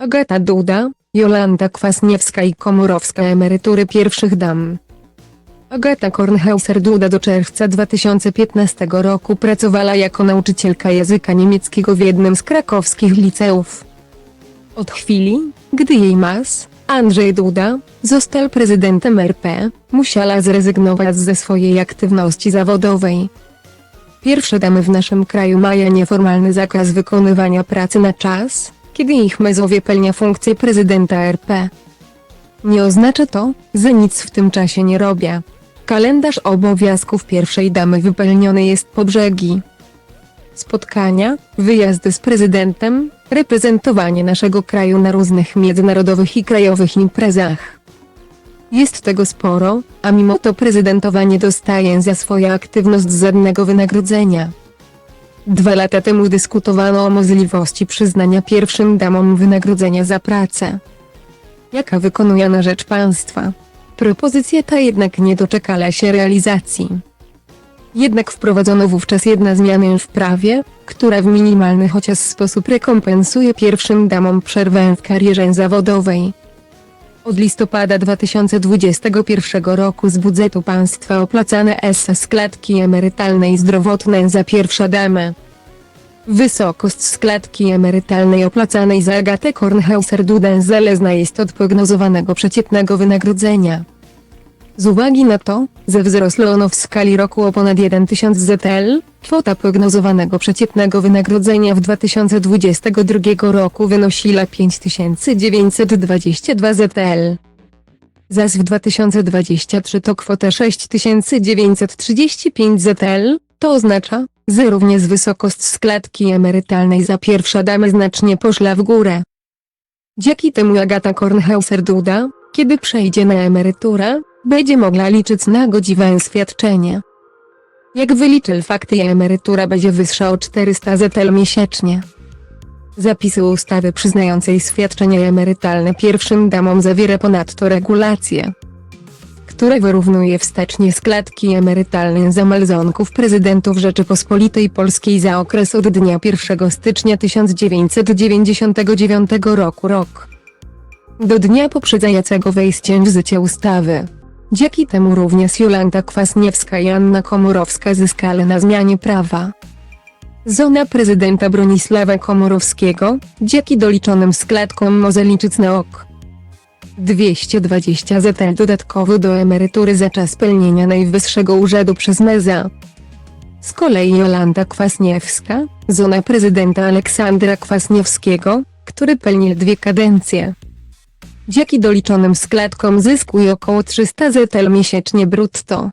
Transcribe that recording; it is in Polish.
Agata Duda, Jolanta Kwasniewska i Komorowska emerytury pierwszych dam. Agata Kornhauser-Duda do czerwca 2015 roku pracowała jako nauczycielka języka niemieckiego w jednym z krakowskich liceów. Od chwili, gdy jej mas, Andrzej Duda, został prezydentem RP, musiała zrezygnować ze swojej aktywności zawodowej. Pierwsze damy w naszym kraju mają nieformalny zakaz wykonywania pracy na czas, kiedy ich mężowie pełnia funkcję prezydenta RP. Nie oznacza to, że nic w tym czasie nie robię. Kalendarz obowiązków pierwszej damy wypełniony jest po brzegi. Spotkania, wyjazdy z prezydentem, reprezentowanie naszego kraju na różnych międzynarodowych i krajowych imprezach. Jest tego sporo, a mimo to prezydentowa nie dostaje za swoją aktywność żadnego wynagrodzenia. Dwa lata temu dyskutowano o możliwości przyznania pierwszym damom wynagrodzenia za pracę. Jaka wykonuje na rzecz państwa. Propozycja ta jednak nie doczekała się realizacji. Jednak wprowadzono wówczas jedna zmiana w prawie, która w minimalny chociaż sposób rekompensuje pierwszym damom przerwę w karierze zawodowej. Od listopada 2021 roku z budżetu państwa opłacane są składki emerytalne i zdrowotne za pierwsza damę. Wysokość składki emerytalnej opłacanej za Agatę Kornhauser-Dudę zależna jest od prognozowanego przeciętnego wynagrodzenia. Z uwagi na to, że wzrosło ono w skali roku o ponad 1000 ZL, kwota prognozowanego przeciętnego wynagrodzenia w 2022 roku wynosiła 5922 ZL. Zaś w 2023 to kwota 6935 ZL, to oznacza, że również wysokość składki emerytalnej za pierwsza damy znacznie poszła w górę. Dzięki temu Agata Kornhauser-Duda, kiedy przejdzie na emeryturę, będzie mogła liczyć na godziwe świadczenie. Jak wyliczył fakty emerytura będzie wyższa o 400 ZL miesięcznie. Zapisy ustawy przyznającej świadczenia emerytalne pierwszym damom zawiera ponadto regulacje, które wyrównuje wstecznie składki emerytalne za małżonków prezydentów Rzeczypospolitej Polskiej za okres od dnia 1 stycznia 1999 roku rok do dnia poprzedzającego wejście w życie ustawy. Dzięki temu również Jolanta Kwasniewska i Anna Komorowska zyskały na zmianie prawa. Zona prezydenta Bronisława Komorowskiego, dzięki doliczonym składkom może liczyć na ok. 220 ZL dodatkowo do emerytury za czas pełnienia najwyższego urzędu przez meza. Z kolei Jolanta Kwasniewska, zona prezydenta Aleksandra Kwasniewskiego, który pełni dwie kadencje. Dzięki doliczonym składkom zyskuje około 300 ZL miesięcznie brutto.